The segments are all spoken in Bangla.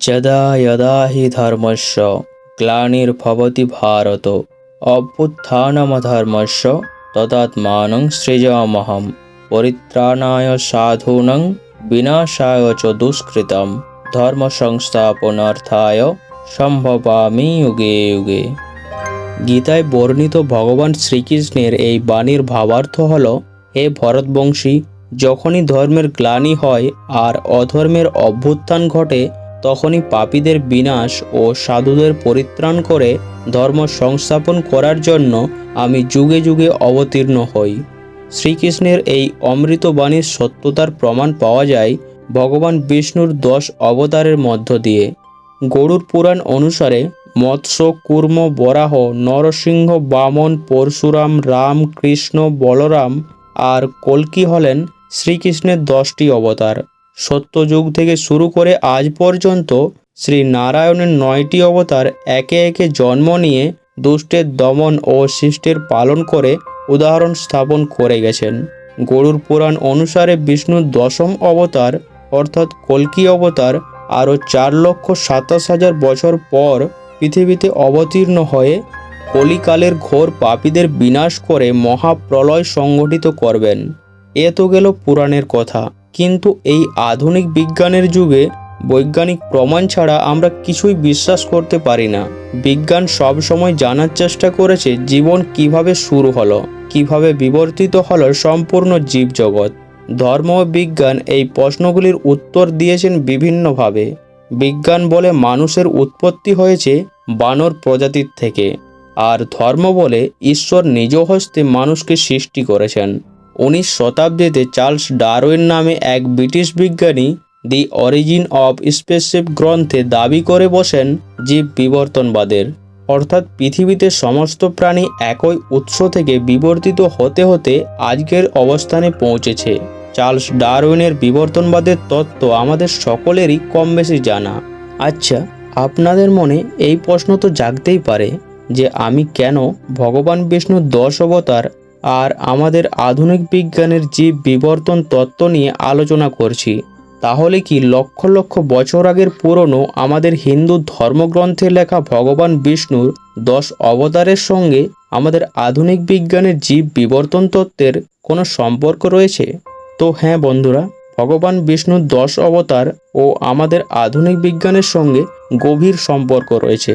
যদা যদা হি ধর্মস্য গ্লানির্ভবতি ভারত অভ্যুত্থানমধর্মস্য তদাত্মানং সৃজামহম পরিত্রাণায় সাধূনাং বিনাশায় চ দুষ্কৃতম ধর্ম সংস্থাপনার্থায় সম্ভবামি যুগে যুগে গীতায় বর্ণিত ভগবান শ্রীকৃষ্ণের এই বাণীর ভাবার্থ হল, হে ভরতবংশী, যখনই ধর্মের গ্লানি হয় আর অধর্মের অভ্যুত্থান ঘটে তখনই পাপীদের বিনাশ ও সাধুদের পরিত্রাণ করে ধর্ম সংস্থাপন করার জন্য আমি যুগে যুগে অবতীর্ণ হই। শ্রীকৃষ্ণের এই অমৃতবাণীর সত্যতার প্রমাণ পাওয়া যায় ভগবান বিষ্ণুর দশ অবতারের মধ্য দিয়ে। গরুর পুরাণ অনুসারে মৎস্য, কুর্ম, বরাহ, নরসিংহ, বামন, পরশুরাম, রাম, কৃষ্ণ, বলরাম আর কল্কি হলেন শ্রীকৃষ্ণের দশটি অবতার। সত্যযুগ থেকে শুরু করে আজ পর্যন্ত শ্রী নারায়ণের নয়টি অবতার একে একে জন্ম নিয়ে দুষ্টের দমন ও শিষ্টের পালন করে উদাহরণ স্থাপন করে গেছেন। গরুর পুরাণ অনুসারে বিষ্ণুর দশম অবতার অর্থাৎ কল্কি অবতার আরও চার লক্ষ সাতাশ হাজার বছর পর পৃথিবীতে অবতীর্ণ হয়ে কলিকালের ঘোর পাপীদের বিনাশ করে মহাপ্রলয় সংগঠিত করবেন। এ তো গেল পুরাণের কথা। কিন্তু এই আধুনিক বিজ্ঞানের যুগে বৈজ্ঞানিক প্রমাণ ছাড়া আমরা কিছুই বিশ্বাস করতে পারি না। বিজ্ঞান সব সময় জানার চেষ্টা করেছে জীবন কীভাবে শুরু হলো, কীভাবে বিবর্তিত হলো সম্পূর্ণ জীবজগৎ। ধর্ম ও বিজ্ঞান এই প্রশ্নগুলির উত্তর দিয়েছেন বিভিন্নভাবে। বিজ্ঞান বলে মানুষের উৎপত্তি হয়েছে বানর প্রজাতির থেকে, আর ধর্ম বলে ঈশ্বর নিজ হস্তে মানুষকে সৃষ্টি করেছেন। উনিশ শতাব্দীতে চার্লস ডারউইন নামে এক ব্রিটিশ বিজ্ঞানী দি অরিজিন অব স্পেসশিপ গ্রন্থে দাবি করে বসেন জীব বিবর্তনবাদের, অর্থাৎ পৃথিবীতে সমস্ত প্রাণী একই উৎস থেকে বিবর্তিত হতে হতে আজকের অবস্থানে পৌঁছেছে। চার্লস ডারউইনের বিবর্তনবাদের তত্ত্ব আমাদের সকলেরই কম বেশি জানা। আচ্ছা আপনাদের মনে এই প্রশ্ন তো জাগতেই পারে যে আমি কেন ভগবান বিষ্ণুর দশ অবতার আর আমাদের আধুনিক বিজ্ঞানের জীব বিবর্তন তত্ত্ব নিয়ে আলোচনা করছি, তাহলে কি লক্ষ লক্ষ বছর আগের পুরনো আমাদের হিন্দু ধর্মগ্রন্থে লেখা ভগবান বিষ্ণুর দশ অবতারের সঙ্গে আমাদের আধুনিক বিজ্ঞানের জীব বিবর্তন তত্ত্বের কোনো সম্পর্ক রয়েছে? তো হ্যাঁ বন্ধুরা, ভগবান বিষ্ণুর দশ অবতার ও আমাদের আধুনিক বিজ্ঞানের সঙ্গে গভীর সম্পর্ক রয়েছে।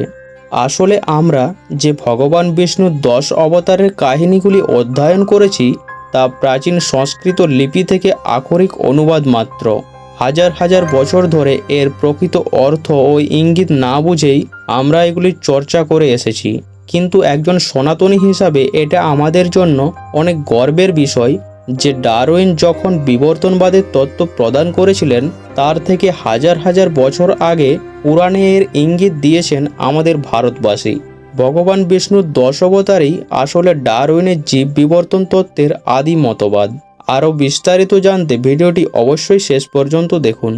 আসলে আমরা যে ভগবান বিষ্ণুর দশ অবতারের কাহিনীগুলি অধ্যয়ন করেছি, তা প্রাচীন সংস্কৃত লিপি থেকে আক্ষরিক অনুবাদ মাত্র। হাজার হাজার বছর ধরে এর প্রকৃত অর্থ ও ইঙ্গিত না বুঝেই আমরা এগুলি চর্চা করে এসেছি। কিন্তু একজন সনাতনী হিসাবে এটা আমাদের জন্য অনেক গর্বের বিষয়। যে ডারউইন যখন বিবর্তনবাদের তত্ত্ব প্রদান করেছিলেন, তার থেকে হাজার হাজার বছর আগে পুরাণে এর ইঙ্গিত দিয়েছেন আমাদের ভারতবাসী। ভগবান বিষ্ণুর দশ অবতারই আসলে ডারউইনের জীব বিবর্তন তত্ত্বের আদি মতবাদ। আরও বিস্তারিত জানতে ভিডিওটি অবশ্যই শেষ পর্যন্ত দেখুন।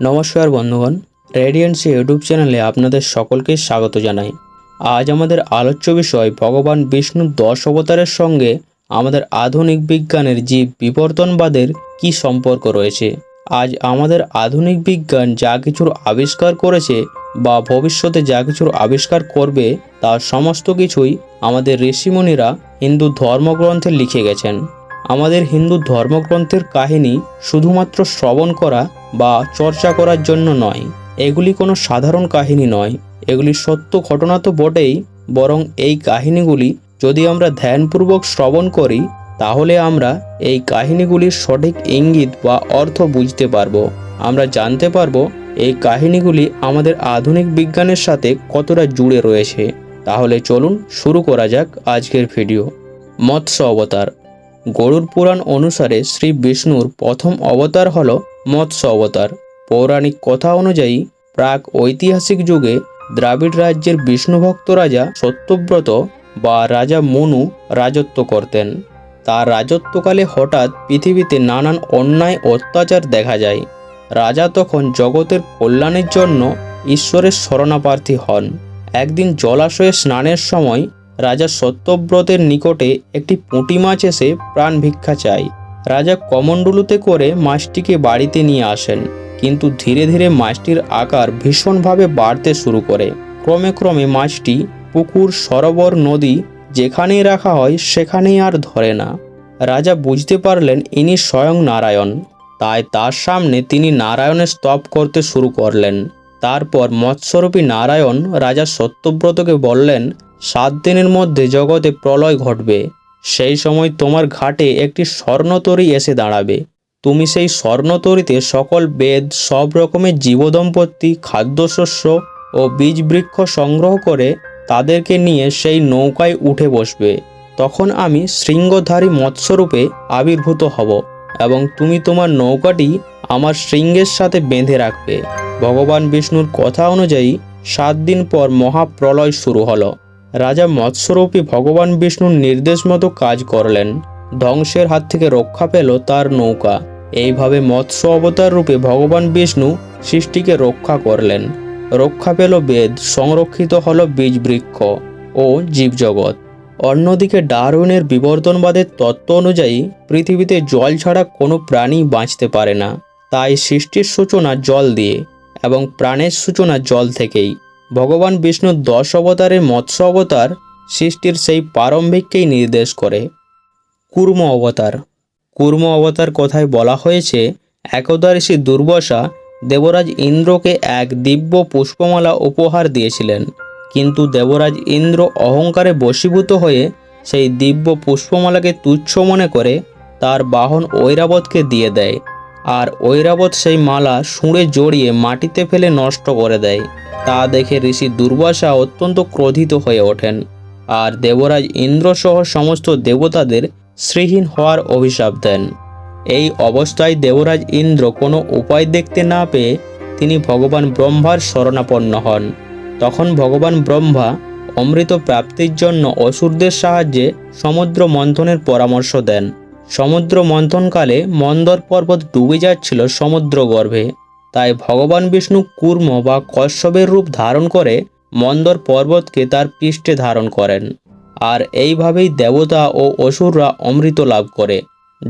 নমস্কার বন্ধুগণ রেডিয়েন্সি ইউটিউব চ্যানেলে আপনাদের সকলকে স্বাগত জানাই। আজ আমাদের আলোচ্য বিষয় ভগবান বিষ্ণুর দশ অবতারের সঙ্গে আমাদের আধুনিক বিজ্ঞানের জীব বিবর্তনবাদের কি সম্পর্ক রয়েছে? আজ আমাদের আধুনিক বিজ্ঞান যা কিছুর আবিষ্কার করেছে বা ভবিষ্যতে যা কিছুর আবিষ্কার করবে তার সমস্ত কিছুই আমাদের ঋষিমুনিরা হিন্দু ধর্মগ্রন্থে লিখে গেছেন। আমাদের হিন্দু ধর্মগ্রন্থের কাহিনী শুধুমাত্র শ্রবণ করা বা চর্চা করার জন্য নয়, এগুলি কোনো সাধারণ কাহিনী নয়। এগুলি সত্য ঘটনা তো বটেই, বরং এই কাহিনীগুলি যদি আমরা ধ্যানপূর্বক শ্রবণ করি, তাহলে আমরা এই কাহিনীগুলির সঠিক ইঙ্গিত বা অর্থ বুঝতে পারব। আমরা জানতে পারব এই কাহিনীগুলি আমাদের আধুনিক বিজ্ঞানের সাথে কতটা জুড়ে রয়েছে। তাহলে চলুন শুরু করা যাক আজকের ভিডিও। মৎস্য অবতার। গরুর পুরাণ অনুসারে শ্রী বিষ্ণুর প্রথম অবতার হল মৎস্য অবতার। পৌরাণিক কথা অনুযায়ী, প্রাক ঐতিহাসিক যুগে দ্রাবিড় রাজ্যের বিষ্ণুভক্ত রাজা সত্যব্রত বা রাজা মনু রাজত্ব করতেন। তার রাজত্বকালে হঠাৎ পৃথিবীতে নানান অন্যায় অত্যাচার দেখা যায়। রাজা তখন জগতের কল্যাণের জন্য ঈশ্বরের শরণাপ্রার্থী হন। একদিন জলাশয়ে স্নানের সময় রাজা সত্যব্রতের নিকটে একটি পুঁটি মাছ এসে প্রাণ ভিক্ষা চায়। রাজা কমণ্ডলুতে করে মাছটিকে বাড়িতে নিয়ে আসেন, কিন্তু ধীরে ধীরে মাছটির আকার ভীষণভাবে বাড়তে শুরু করে। ক্রমে ক্রমে মাছটি পুকুর সরোবর নদী যেখানেই রাখা হয় সেখানেই আর ধরে না। রাজা বুঝতে পারলেন ইনি স্বয়ং নারায়ণ। তাই তার সামনে তিনি নারায়ণের স্তব করতে শুরু করলেন। তারপর মৎস্যরূপী নারায়ণ রাজা সত্যব্রতকে বললেন, সাত দিনের মধ্যে জগতে প্রলয় ঘটবে। সেই সময় তোমার ঘাটে একটি স্বর্ণতরী এসে দাঁড়াবে। তুমি সেই স্বর্ণতরীতে সকল বেদ, সব রকমের জীবদম্পতি, খাদ্যশস্য ও বীজ বৃক্ষ সংগ্রহ করে তাদেরকে নিয়ে সেই নৌকায় উঠে বসবে। তখন আমি শৃঙ্গধারী মৎস্যরূপে আবির্ভূত হব এবং তুমি তোমার নৌকাটি আমার শৃঙ্গের সাথে বেঁধে রাখবে। ভগবান বিষ্ণুর কথা অনুযায়ী সাত দিন পর মহাপ্রলয় শুরু হলো। রাজা মৎস্যরূপী ভগবান বিষ্ণুর নির্দেশ মতো কাজ করলেন। ধ্বংসের হাত থেকে রক্ষা পেল তার নৌকা। এইভাবে মৎস্য অবতার রূপে ভগবান বিষ্ণু সৃষ্টিকে রক্ষা করলেন। রক্ষা পেল বেদ, সংরক্ষিত হল বীজ বৃক্ষ ও জীবজগৎ। অন্যদিকে ডারউইনের বিবর্তনবাদের তত্ত্ব অনুযায়ী, পৃথিবীতে জল ছাড়া কোনো প্রাণী বাঁচতে পারে না। তাই সৃষ্টির সূচনা জল দিয়ে এবং প্রাণের সূচনা জল থেকেই। ভগবান বিষ্ণুর দশ অবতারের মৎস্য অবতার সৃষ্টির সেই প্রারম্ভিককেই নির্দেশ করে। কুর্ম অবতার। কুর্ম অবতার কথায় বলা হয়েছে, একদা ঋষি দুর্বাসা দেবরাজ ইন্দ্রকে এক দিব্য পুষ্পমালা উপহার দিয়েছিলেন। কিন্তু দেবরাজ ইন্দ্র অহংকারে বশীভূত হয়ে সেই দিব্য পুষ্পমালাকে তুচ্ছ মনে করে তার বাহন ঐরাবতকে দিয়ে দেয় আর ঐরাবত সেই মালা শুঁড়ে জড়িয়ে মাটিতে ফেলে নষ্ট করে দেয়। তা দেখে ঋষি দুর্বাসা অত্যন্ত ক্রোধিত হয়ে ওঠেন আর দেবরাজ ইন্দ্রসহ সমস্ত দেবতাদের শ্রীহীন হওয়ার অভিশাপ দেন। এই অবস্থায় দেবরাজ ইন্দ্র কোনো উপায় দেখতে না পেয়ে তিনি ভগবান ব্রহ্মার শরণাপন্ন হন। তখন ভগবান ব্রহ্মা অমৃত প্রাপ্তির জন্য অসুরদের সাহায্যে সমুদ্র মন্থনের পরামর্শ দেন। সমুদ্র মন্থনকালে মন্দর পর্বত ডুবে যাচ্ছিল সমুদ্র গর্ভে। তাই ভগবান বিষ্ণু কুর্ম বা কশ্যপের রূপ ধারণ করে মন্দর পর্বতকে তার পৃষ্ঠে ধারণ করেন। আর এইভাবেই দেবতা ও অসুররা অমৃত লাভ করে।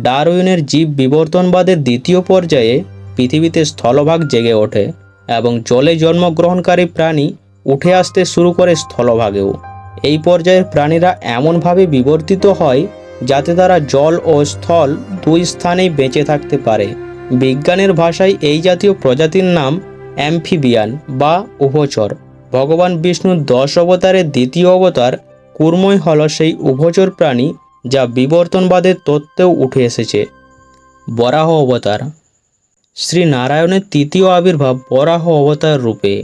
ডারউইনের জীব বিবর্তনবাদের দ্বিতীয় পর্যায়ে পৃথিবীতে স্থলভাগ জেগে ওঠে এবং জলে জন্মগ্রহণকারী প্রাণী উঠে আসতে শুরু করে স্থলভাগেও। এই পর্যায়ের প্রাণীরা এমনভাবে বিবর্তিত হয় যাতে তারা জল ও স্থল দুই স্থানেই বেঁচে থাকতে পারে। বিজ্ঞানের ভাষায় এই জাতীয় প্রজাতির নাম অ্যাম্ফিবিয়ান বা উভচর। ভগবান বিষ্ণুর দশ অবতারের দ্বিতীয় অবতার কুর্মই হল সেই উভচর প্রাণী যা বিবর্তনবাদের তত্ত্বেও উঠে এসেছে। বরাহ অবতার। শ্রী নারায়ণের তৃতীয় আবির্ভাব বরাহ অবতার রূপে।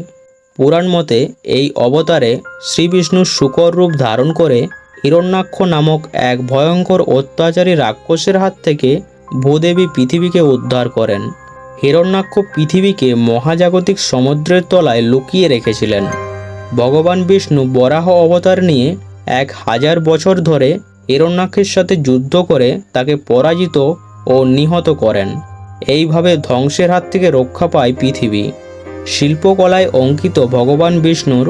পুরাণ মতে এই অবতারে শ্রী বিষ্ণু শুকর রূপ ধারণ করে হিরণ্যাক্ষ নামক এক ভয়ঙ্কর অত্যাচারী রাক্ষসের হাত থেকে ভূদেবী পৃথিবীকে উদ্ধার করেন। হিরণ্যাক্ষ পৃথিবীকে মহাজাগতিক সমুদ্রের তলায় লুকিয়ে রেখেছিলেন। ভগবান বিষ্ণু বরাহ অবতার নিয়ে এক হাজার বছর ধরে হিরণ্যাক্ষের সাথে যুদ্ধ করে তাকে পরাজিত ও নিহত করেন। এইভাবে ধ্বংসের হাত থেকে রক্ষা পায় পৃথিবী। শিল্পকলায় অঙ্কিত ভগবান বিষ্ণুর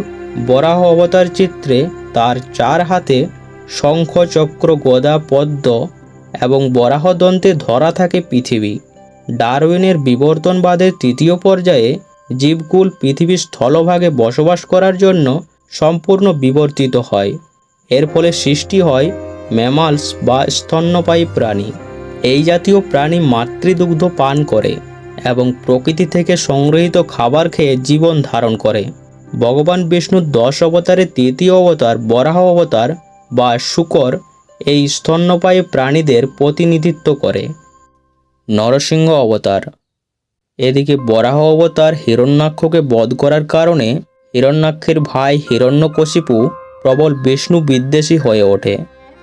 বরাহ অবতার চিত্রে তার চার হাতে শঙ্খ চক্র গদা, পদ্ম এবং বরাহদন্তে ধরা থাকে পৃথিবী। ডারউইনের বিবর্তনবাদের তৃতীয় পর্যায়ে জীবকুল পৃথিবীর স্থলভাগে বসবাস করার জন্য সম্পূর্ণ বিবর্তিত হয়। এর ফলে সৃষ্টি হয় ম্যামালস বা স্তন্যপায়ী প্রাণী। এই জাতীয় প্রাণী মাতৃদুগ্ধ পান করে এবং প্রকৃতি থেকে সংগৃহীত খাবার খেয়ে জীবন ধারণ করে। ভগবান বিষ্ণুর দশ অবতারের তৃতীয় অবতার, বরাহ অবতার বা শুকর এই স্তন্যপায়ী প্রাণীদের প্রতিনিধিত্ব করে। নরসিংহ অবতার। এদিকে বরাহ অবতার হিরণ্যাক্ষকে বধ করার কারণে হিরণ্যাক্ষের ভাই হিরণ্যকশিপু প্রবল বিষ্ণু বিদ্বেষী হয়ে ওঠে।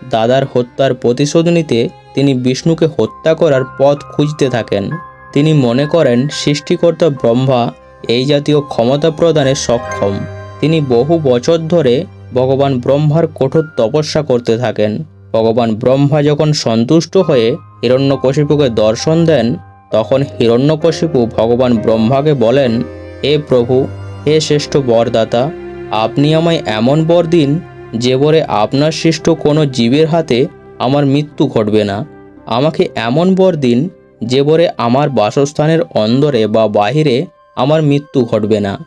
দাদার হত্যার প্রতিশোধ নিতে তিনি বিষ্ণুকে হত্যা করার পথ খুঁজতে থাকেন। তিনি মনে করেন সৃষ্টিকর্তা ব্রহ্মা এই জাতীয় ক্ষমতা প্রদানে সক্ষম। তিনি বহু বছর ধরে ভগবান ব্রহ্মার কঠোর তপস্যা করতে থাকেন। ভগবান ব্রহ্মা যখন সন্তুষ্ট হয়ে হিরণ্যকশিপুকে দর্শন দেন, তখন হিরণ্যকশিপু ভগবান ব্রহ্মাকে বলেন, হে প্রভু, হে শ্রেষ্ঠ বরদাতা, আপনি আমায় এমন বর দিন যে বরে আপনার সৃষ্ট কোনো জীবের হাতে আমার মৃত্যু ঘটবে না। আমাকে এমন বর দিন যে বরে আমার বাসস্থানের অন্দরে বা বাহিরে আমার মৃত্যু ঘটবে না।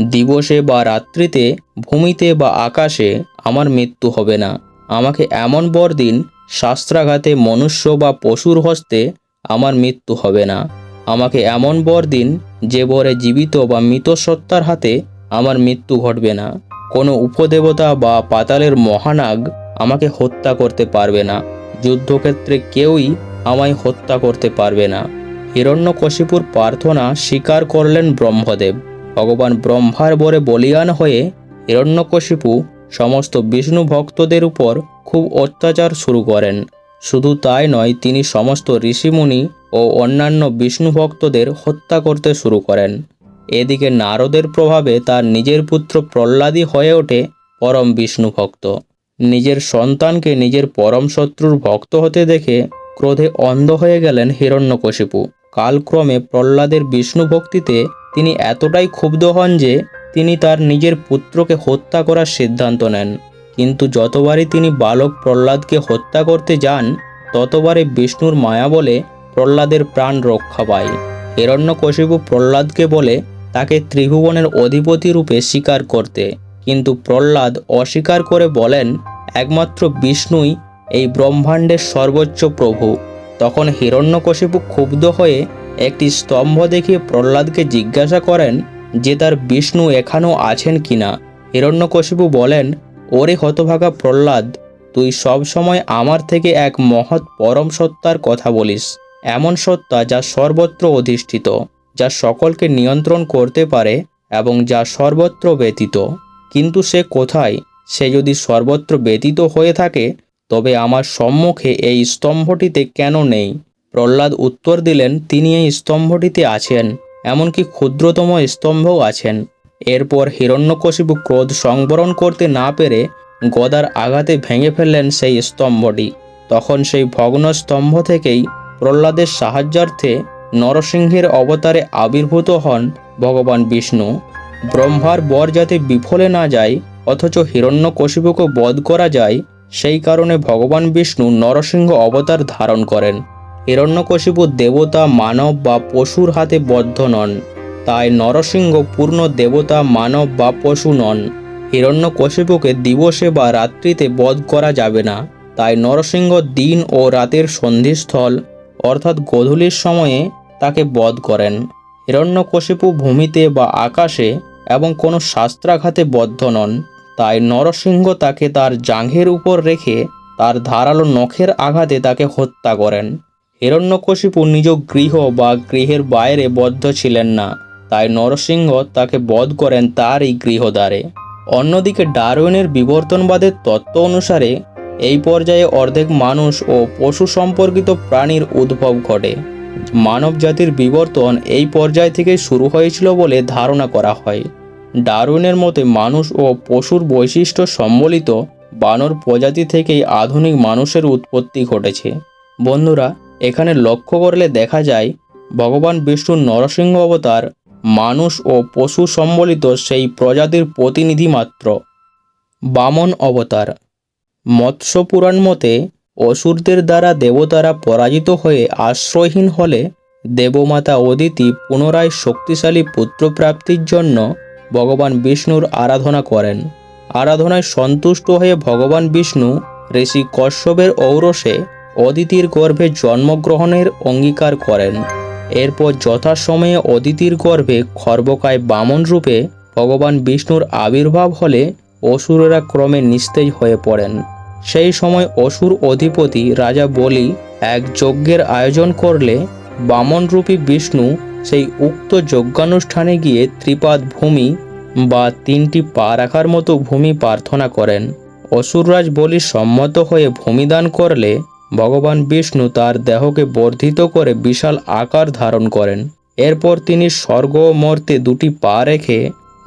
দিবসে বা রাত্রিতে, ভূমিতে বা আকাশে আমার মৃত্যু হবে না। আমাকে এমন বর দিন শাস্ত্রাঘাতে মনুষ্য বা পশুর হস্তে আমার মৃত্যু হবে না। আমাকে এমন বর দিন যে বরে জীবিত বা মৃত সত্তার হাতে আমার মৃত্যু ঘটবে না। কোনো উপদেবতা বা পাতালের মহানাগ আমাকে হত্যা করতে পারবে না। যুদ্ধক্ষেত্রে কেউই আমায় হত্যা করতে পারবে না। হিরণ্যকশিপুর প্রার্থনা স্বীকার করলেন ব্রহ্মদেব। ভগবান ব্রহ্মার বরে বলিয়ান হয়ে হিরণ্যকশিপু সমস্ত বিষ্ণু ভক্তদের উপর খুব অত্যাচার শুরু করেন। শুধু তাই নয়, তিনি সমস্ত ঋষিমুনি ও অন্যান্য বিষ্ণু ভক্তদের হত্যা করতে শুরু করেন। এদিকে নারদের প্রভাবে তার নিজের পুত্র প্রহ্লাদই হয়ে ওঠে পরম বিষ্ণু ভক্ত। নিজের সন্তানকে নিজের পরম শত্রুর ভক্ত হতে দেখে ক্রোধে অন্ধ হয়ে গেলেন হিরণ্যকশিপু। কালক্রমে প্রহ্লাদের বিষ্ণু ভক্তিতে তিনি এতটাই ক্ষুব্ধ হন যে তিনি তার নিজের পুত্রকে হত্যা করার সিদ্ধান্ত নেন। কিন্তু যতবারই তিনি বালক প্রহ্লাদকে হত্যা করতে যান ততবারে বিষ্ণুর মায়া বলে প্রহ্লাদের প্রাণ রক্ষা পায়। হিরণ্যকশিপু প্রহ্লাদকে বলে তাকে ত্রিভুবনের অধিপতি রূপে স্বীকার করতে। কিন্তু প্রহ্লাদ অস্বীকার করে বলেন, একমাত্র বিষ্ণুই এই ব্রহ্মাণ্ডের সর্বোচ্চ প্রভু। তখন হিরণ্যকশিপু ক্ষুব্ধ হয়ে একটি স্তম্ভ দেখিয়ে প্রহ্লাদকে জিজ্ঞাসা করেন যে তার বিষ্ণু এখানেও আছেন কিনা। হিরণ্যকশিপু বলেন, ওরে হতভাগা প্রহ্লাদ, তুই সব সময় আমার থেকে এক মহৎ পরম সত্তার কথা বলিস। এমন সত্তা যা সর্বত্র অধিষ্ঠিত। যা সকলকে নিয়ন্ত্রণ করতে পারে এবং যা সর্বত্র ব্যতীত। কিন্তু সে কোথায়? সে যদি সর্বত্র ব্যতীত হয়ে থাকে, তবে আমার সম্মুখে এই স্তম্ভটিতে কেন নেই? প্রহ্লাদ উত্তর দিলেন, তিনি এই স্তম্ভটিতে আছেন, এমনকি ক্ষুদ্রতম স্তম্ভও আছেন। এরপর হিরণ্যকশিপু ক্রোধ সংবরণ করতে না পেরে গদার আঘাতে ভেঙে ফেললেন সেই স্তম্ভটি। তখন সেই ভগ্ন স্তম্ভ থেকেই প্রহ্লাদের সাহায্যার্থে নরসিংহের অবতারে আবির্ভূত হন ভগবান বিষ্ণু। ব্রহ্মার বর যাতে বিফলে না যায়, অথচ হিরণ্যকশিপুকে বধ করা যায়, সেই কারণে ভগবান বিষ্ণু নরসিংহ অবতার ধারণ করেন। হিরণ্যকশিপু দেবতা, মানব বা পশুর হাতে বদ্ধ নন। তাই নরসিংহ পূর্ণ দেবতা, মানব বা পশু নন। হিরণ্যকশিপুকে দিবসে বা রাত্রিতে বধ করা যাবে না। তাই নরসিংহ দিন ও রাতের সন্ধিস্থল অর্থাৎ গোধূলির সময়ে তাকে বধ করেন। হিরণ্যকশিপু ভূমিতে বা আকাশে এবং কোনো শাস্ত্রাঘাতে বদ্ধ নন। তাই নরসিংহ তাকে তার জাঙ্ঘের উপর রেখে তার ধারালো নখের আঘাতে তাকে হত্যা করেন। হিরণ্যকশিপু নিজ গৃহ বা গৃহের বাইরে বদ্ধ ছিলেন না। তাই নরসিংহ তাকে বধ করেন তারই গৃহদ্বারে। অন্যদিকে ডারউইনের বিবর্তনবাদের তত্ত্ব অনুসারে এই পর্যায়ে অর্ধেক মানুষ ও পশু সম্পর্কিত প্রাণীর উদ্ভব ঘটে। মানব জাতির বিবর্তন এই পর্যায় থেকে শুরু হয়েছিল বলে ধারণা করা হয়। ডারউইনের মতে মানুষ ও পশুর বৈশিষ্ট্য সম্বলিত বানর প্রজাতি থেকেই আধুনিক মানুষের উৎপত্তি ঘটেছে। বন্ধুরা, এখানে লক্ষ্য করলে দেখা যায়, ভগবান বিষ্ণুর নরসিংহ অবতার মানুষ ও পশু সম্বলিত সেই প্রজাতির প্রতিনিধি মাত্র। বামন অবতার মৎস্য পুরাণ মতে, অসুরদের দ্বারা দেবতারা পরাজিত হয়ে আশ্রয়হীন হলে দেবমাতা অদিতি পুনরায় শক্তিশালী পুত্রপ্রাপ্তির জন্য ভগবান বিষ্ণুর আরাধনা করেন। আরাধনায় সন্তুষ্ট হয়ে ভগবান বিষ্ণু ঋষি কশ্যপের ঔরসে অদিতির গর্ভে জন্মগ্রহণের অঙ্গীকার করেন। এরপর যথাসময়ে অদিতির গর্ভে খর্বকায় বামন রূপে ভগবান বিষ্ণুর আবির্ভাব হলে অসুরেরা ক্রমে নিস্তেজ হয়ে পড়েন। সেই সময় অসুর অধিপতি রাজা বলি এক যজ্ঞের আয়োজন করলে বামনরূপী বিষ্ণু সেই উক্ত যজ্ঞানুষ্ঠানে গিয়ে ত্রিপাদ ভূমি বা তিনটি পা রাখার মতো ভূমি প্রার্থনা করেন। অসুররাজ বলি সম্মত হয়ে ভূমিদান করলে ভগবান বিষ্ণু তার দেহকে বর্ধিত করে বিশাল আকার ধারণ করেন। এরপর তিনি স্বর্গ মর্তে দুটি পা রেখে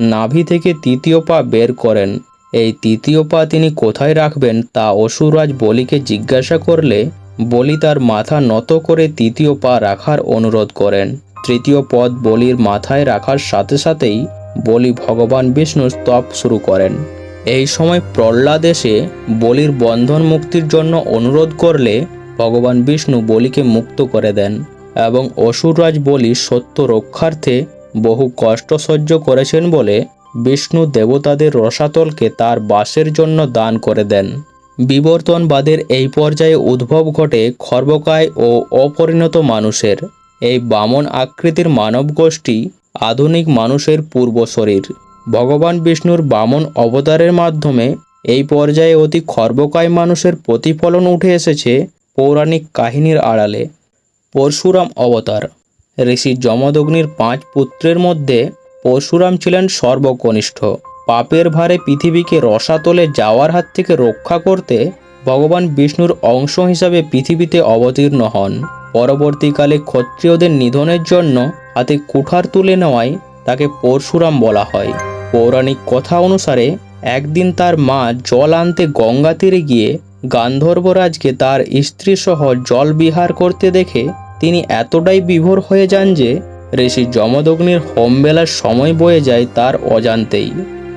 নাভি থেকে তৃতীয় পা বের করেন। এই তৃতীয় পা তিনি কোথায় রাখবেন তা অসুররাজ বলিকে জিজ্ঞাসা করলে বলি তার মাথা নত করে তৃতীয় পা রাখার অনুরোধ করেন। তৃতীয় পদ বলির মাথায় রাখার সাথে সাথেই বলি ভগবান বিষ্ণু স্তব শুরু করেন। এই সময় প্রহ্লাদ এসে বলির বন্ধন মুক্তির জন্য অনুরোধ করলে ভগবান বিষ্ণু বলিকে মুক্ত করে দেন এবং অসুররাজ বলি সত্য রক্ষার্থে বহু কষ্ট সহ্য করেছেন বলে বিষ্ণু দেবতাদের রসাতলকে তার বাসের জন্য দান করে দেন। বিবর্তনবাদের এই পর্যায়ে উদ্ভব ঘটে খর্বকায় ও অপরিণত মানুষের। এই বামন আকৃতির মানব গোষ্ঠী আধুনিক মানুষের পূর্ব শরীর। ভগবান বিষ্ণুর বামন অবতারের মাধ্যমে এই পর্যায়ে অতি খর্বকায় মানুষের প্রতিফলন উঠে এসেছে পৌরাণিক কাহিনীর আড়ালে। পরশুরাম অবতার। ঋষি যমদগ্নির পাঁচ পুত্রের মধ্যে পরশুরাম ছিলেন সর্বকনিষ্ঠ। পাপের ভারে পৃথিবীকে রসাতলে যাওয়ার হাত থেকে রক্ষা করতে ভগবান বিষ্ণুর অংশ হিসাবে পৃথিবীতে অবতীর্ণ হন। পরবর্তীকালে ক্ষত্রিয়দের নিধনের জন্য হাতে কুঠার তুলে নেওয়ায় তাকে পরশুরাম বলা হয়। পৌরাণিক কথা অনুসারে একদিন তার মা জল আনতে গঙ্গা তীরে গিয়ে গান্ধর্বরাজকে তার স্ত্রী সহ জল বিহার করতে দেখে তিনি এতটাই বিভোর হয়ে যান যে ঋষি যমদগ্নির হোমবেলার সময় বয়ে যায় তার অজান্তেই।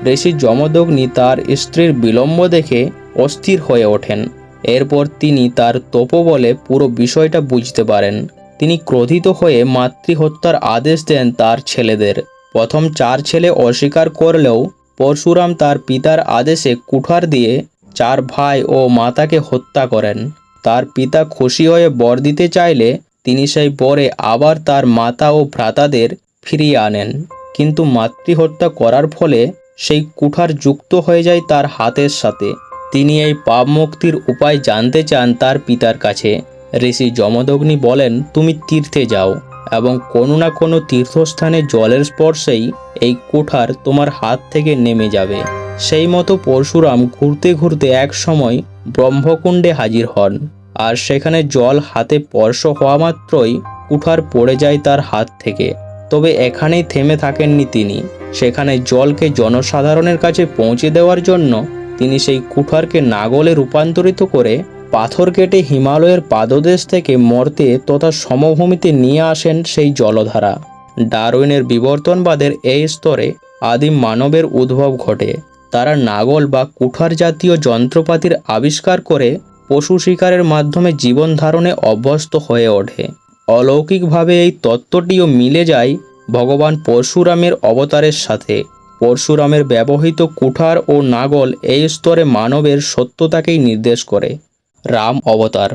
ঋষি যমদগ্নি তার স্ত্রীর বিলম্ব দেখে অস্থির হয়ে ওঠেন। এরপর তিনি তার তপবলে পুরো বিষয়টা বুঝতে পারেন। তিনি ক্রোধিত হয়ে মাতৃহত্যার আদেশ দেন তার ছেলেদের। প্রথম চার ছেলে অস্বীকার করলেও পরশুরাম তার পিতার আদেশে কুঠার দিয়ে চার ভাই ও মাতাকে হত্যা করেন। তার পিতা খুশি হয়ে বর দিতে চাইলে তিনি সেই বরে আবার তার মাতা ও ভ্রাতাদের ফিরিয়ে আনেন। কিন্তু মাতৃহত্যা করার ফলে সেই কুঠার যুক্ত হয়ে যায় তার হাতের সাথে। তিনি এই পাপ মুক্তির উপায় জানতে চান তার পিতার কাছে। ঋষি যমদগ্নি বলেন, তুমি তীর্থে যাও এবং কোনো না কোনো তীর্থস্থানে জলের স্পর্শেই এই কুঠার তোমার হাত থেকে নেমে যাবে। সেই মতো পরশুরাম ঘুরতে ঘুরতে এক সময় ব্রহ্মকুণ্ডে হাজির হন। আর সেখানে জল হাতে স্পর্শ হওয়া মাত্রই কুঠার পড়ে যায় তার হাত থেকে। তবে এখানেই থেমে থাকেননি তিনি। সেখানে জলকে জনসাধারণের কাছে পৌঁছে দেওয়ার জন্য তিনি সেই কুঠারকে নাগলে রূপান্তরিত করে পাথর কেটে হিমালয়ের পাদদেশ থেকে মর্তে তথা সমভূমিতে নিয়ে আসেন সেই জলধারা। ডারউইনের বিবর্তনবাদের এই স্তরে আদিম মানবের উদ্ভব ঘটে। তারা নাগল বা কুঠার জাতীয় যন্ত্রপাতির আবিষ্কার করে পশু শিকারের মাধ্যমে জীবন ধারণে অভ্যস্ত হয়ে ওঠে। অলৌকিকভাবে এই তত্ত্বটিও মিলে যায় ভগবান পরশুরামের অবতারের সাথে। পরশুরামের ব্যবহৃত কুঠার ও নাগল এই স্তরে মানবের সত্যতাকেই নির্দেশ করে। রাম অবতার।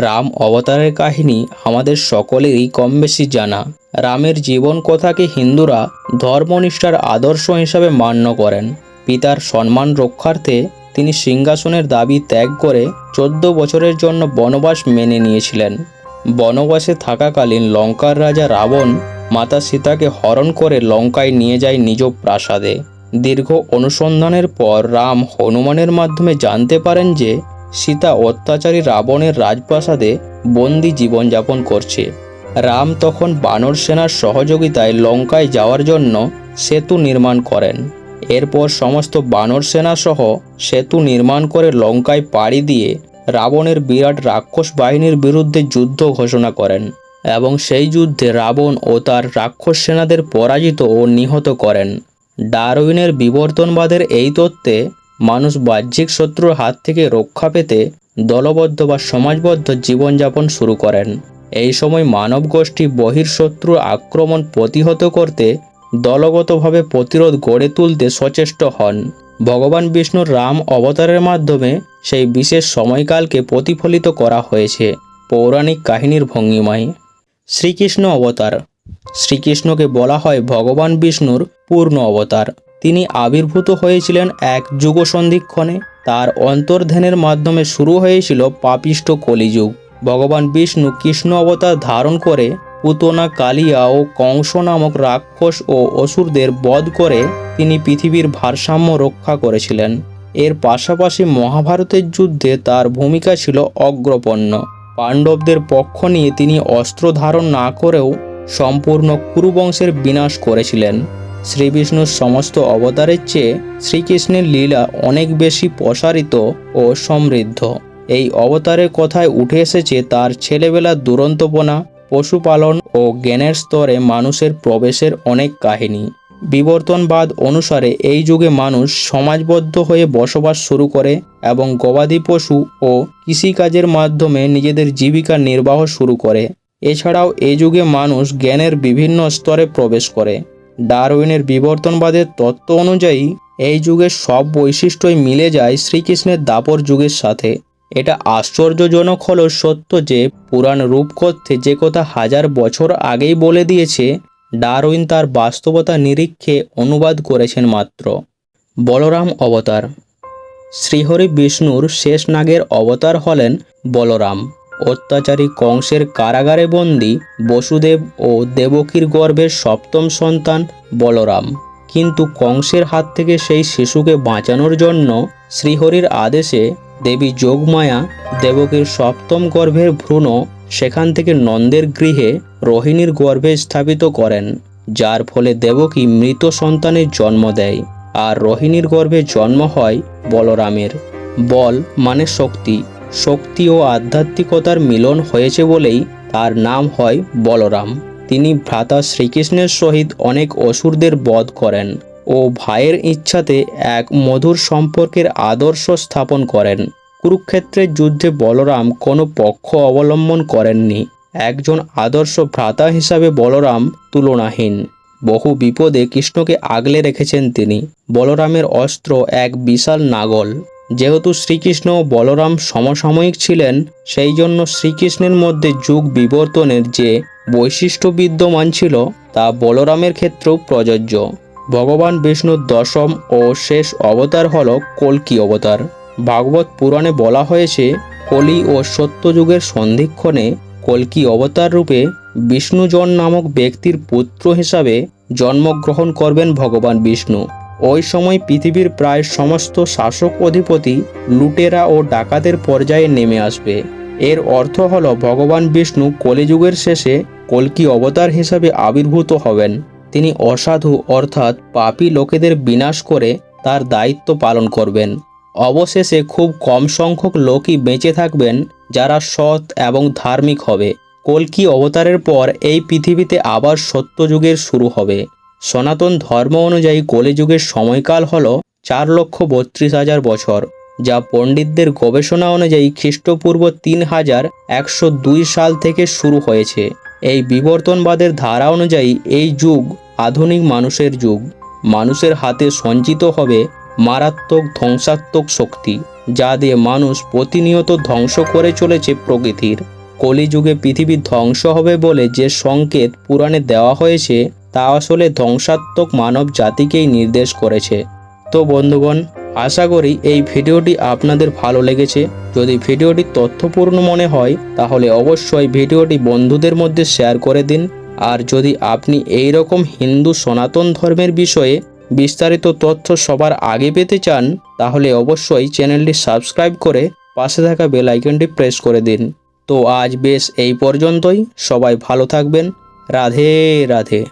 রাম অবতারের কাহিনী আমাদের সকলেরই কম বেশি জানা। রামের জীবন কথাকে হিন্দুরা ধর্মনিষ্ঠার আদর্শ হিসাবে মান্য করেন। পিতার সম্মান রক্ষার্থে তিনি সিংহাসনের দাবি ত্যাগ করে চোদ্দ বছরের জন্য বনবাস মেনে নিয়েছিলেন। বনবাসে থাকাকালীন লঙ্কার রাজা রাবণ মাতা সীতাকে হরণ করে লঙ্কায় নিয়ে যায় নিজ প্রাসাদে। দীর্ঘ অনুসন্ধানের পর রাম হনুমানের মাধ্যমে জানতে পারেন যে সীতা অত্যাচারী রাবণের রাজপ্রাসাদে বন্দি জীবনযাপন করছে। রাম তখন বানর সেনার সহযোগিতায় লঙ্কায় যাওয়ার জন্য সেতু নির্মাণ করেন। এরপর সমস্ত বানর সেনা সহ সেতু নির্মাণ করে লঙ্কায় পাড়ি দিয়ে রাবণের বিরাট রাক্ষস বাহিনীর বিরুদ্ধে যুদ্ধ ঘোষণা করেন এবং সেই যুদ্ধে রাবণ ও তার রাক্ষস সেনাদের পরাজিত ও নিহত করেন। ডারউইনের বিবর্তনবাদের এই তত্ত্বে মানুষ বাহ্যিক শত্রুর হাত থেকে রক্ষা পেতে দলবদ্ধ বা সমাজবদ্ধ জীবনযাপন শুরু করেন। এই সময় মানব গোষ্ঠী বহির্শত্রুর আক্রমণ প্রতিহত করতে দলগতভাবে প্রতিরোধ গড়ে তুলতে সচেষ্ট হন। ভগবান বিষ্ণুর রাম অবতারের মাধ্যমে সেই বিশেষ সময়কালকে প্রতিফলিত করা হয়েছে পৌরাণিক কাহিনীর ভঙ্গিমায়। শ্রীকৃষ্ণ অবতার। শ্রীকৃষ্ণকে বলা হয় ভগবান বিষ্ণুর পূর্ণ অবতার। তিনি আবির্ভূত হয়েছিলেন এক যুগ সন্ধিক্ষণে তার অন্তর্ধ্যানের মাধ্যমে শুরু হয়েছিল পাপিষ্ট কলিযুগ। ভগবান বিষ্ণু কৃষ্ণ অবতার ধারণ করে পুতনা কালিয়া ও কংস নামক রাক্ষস ও অসুরদের বধ করে তিনি পৃথিবীর ভারসাম্য রক্ষা করেছিলেন। এর পাশাপাশি মহাভারতের যুদ্ধে তার ভূমিকা ছিল অগ্রপণ্য। পাণ্ডবদের পক্ষ নিয়ে তিনি অস্ত্র ধারণ না করেও সম্পূর্ণ কুরুবংশের বিনাশ করেছিলেন। শ্রীবিষ্ণুর সমস্ত অবতারের চেয়ে শ্রীকৃষ্ণের লীলা অনেক বেশি প্রসারিত ও সমৃদ্ধ। এই অবতারের কথায় উঠে এসেছে তার ছেলেবেলার দুরন্তপনা পশুপালন ও জ্ঞানের স্তরে মানুষের প্রবেশের অনেক কাহিনী। বিবর্তনবাদ অনুসারে এই যুগে মানুষ সমাজবদ্ধ হয়ে বসবাস শুরু করে এবং গবাদি পশু ও কৃষিকাজের মাধ্যমে নিজেদের জীবিকা নির্বাহ শুরু করে। এছাড়াও এই যুগে মানুষ জ্ঞানের বিভিন্ন স্তরে প্রবেশ করে। ডারউইনের বিবর্তনবাদের তত্ত্ব অনুযায়ী, এই যুগের সব বৈশিষ্ট্যই মিলে যায় শ্রীকৃষ্ণের দাপর যুগের সাথে। এটা আশ্চর্যজনক হলো সত্য যে পুরাণ রূপকথ্যে যে কথা হাজার বছর আগেই বলে দিয়েছে, ডারউইন তার বাস্তবতা নিরীক্ষে অনুবাদ করেছেন মাত্র। বলরাম অবতার। শ্রীহরি বিষ্ণুর শেষ নাগের অবতার হলেন বলরাম। অত্যাচারী কংসের কারাগারে বন্দী বসুদেব ও দেবকীর গর্ভের সপ্তম সন্তান বলরাম। কিন্তু কংসের হাত থেকে সেই শিশুকে বাঁচানোর জন্য শ্রীহরির আদেশে দেবী যোগমায়া দেবকীর সপ্তম গর্ভের ভ্রূণ সেখান থেকে নন্দের গৃহে রোহিণীর গর্ভে স্থাপিত করেন, যার ফলে দেবকী মৃত সন্তানের জন্ম দেয় আর রোহিণীর গর্ভে জন্ম হয় বলরামের। বল মানে শক্তি শক্তি ও আধ্যাত্মিকতার মিলন হয়েছে বলেই তার নাম হয় বলরাম। তিনি ভ্রাতা শ্রীকৃষ্ণের সহিত অনেক অসুরদের বধ করেন। ও ভাইয়ের ইচ্ছাতে এক মধুর সম্পর্কের আদর্শ স্থাপন করেন। কুরুক্ষেত্রের যুদ্ধে বলরাম কোনো পক্ষ অবলম্বন করেননি। একজন আদর্শ ভ্রাতা হিসাবে বলরাম তুলনাহীন। বহু বিপদে কৃষ্ণকে আগলে রেখেছেন তিনি। বলরামের অস্ত্র এক বিশাল নাগল। যেহেতু শ্রীকৃষ্ণ ও বলরাম সমসাময়িক ছিলেন, সেই জন্য শ্রীকৃষ্ণের মধ্যে যুগ বিবর্তনের যে বৈশিষ্ট্য বিদ্যমান ছিল, তা বলরামের ক্ষেত্রেও প্রযোজ্য। ভগবান বিষ্ণুর দশম ও শেষ অবতার হল কল্কি অবতার। ভাগবত পুরাণে বলা হয়েছে, কলি ও সত্যযুগের সন্ধিক্ষণে কল্কি অবতার রূপে বিষ্ণুজন নামক ব্যক্তির পুত্র হিসাবে জন্মগ্রহণ করবেন ভগবান বিষ্ণু। ওই সময় পৃথিবীর প্রায় সমস্ত শাসক অধিপতি লুটেরা ও ডাকাতের পর্যায়ে নেমে আসবে। এর অর্থ হল ভগবান বিষ্ণু কলিযুগের শেষে কল্কি অবতার হিসাবে আবির্ভূত হবেন। তিনি অসাধু অর্থাৎ পাপী লোকেদের বিনাশ করে তার দায়িত্ব পালন করবেন। অবশেষে খুব কম সংখ্যক লোকই বেঁচে থাকবেন যারা সৎ এবং ধার্মিক হবে। কল্কি অবতারের পর এই পৃথিবীতে আবার সত্যযুগের শুরু হবে। সনাতন ধর্ম অনুযায়ী কলিযুগের সময়কাল হল চার লক্ষ বত্রিশ হাজার বছর, যা পণ্ডিতদের গবেষণা অনুযায়ী খ্রিস্টপূর্ব তিন হাজার একশো দুই সাল থেকে শুরু হয়েছে। এই বিবর্তনবাদের ধারা অনুযায়ী এই যুগ আধুনিক মানুষের যুগ। মানুষের হাতে সঞ্চিত হবে মারাত্মক ধ্বংসাত্মক শক্তি, যা দিয়ে মানুষ প্রতিনিয়ত ধ্বংস করে চলেছে প্রকৃতির। কলিযুগে পৃথিবী ধ্বংস হবে বলে যে সংকেত পুরাণে দেওয়া হয়েছে, তা আসলে ধ্বংসাত্মক মানব জাতিকেই নির্দেশ করেছে। তো বন্ধুগণ আশা করি এই ভিডিওটি আপনাদের ভালো লেগেছে। যদি ভিডিওটি তথ্যপূর্ণ মনে হয়, তাহলে অবশ্যই ভিডিওটি বন্ধুদের মধ্যে শেয়ার করে দিন। আর যদি আপনি এই রকম হিন্দু সনাতন ধর্মের বিষয়ে বিস্তারিত তথ্য সবার আগে পেতে চান, তাহলে অবশ্যই চ্যানেলটি সাবস্ক্রাইব করে পাশে থাকা বেল প্রেস করে দিন। তো আজ বেশ এই পর্যন্তই। সবাই ভালো থাকবেন। রাধে রাধে।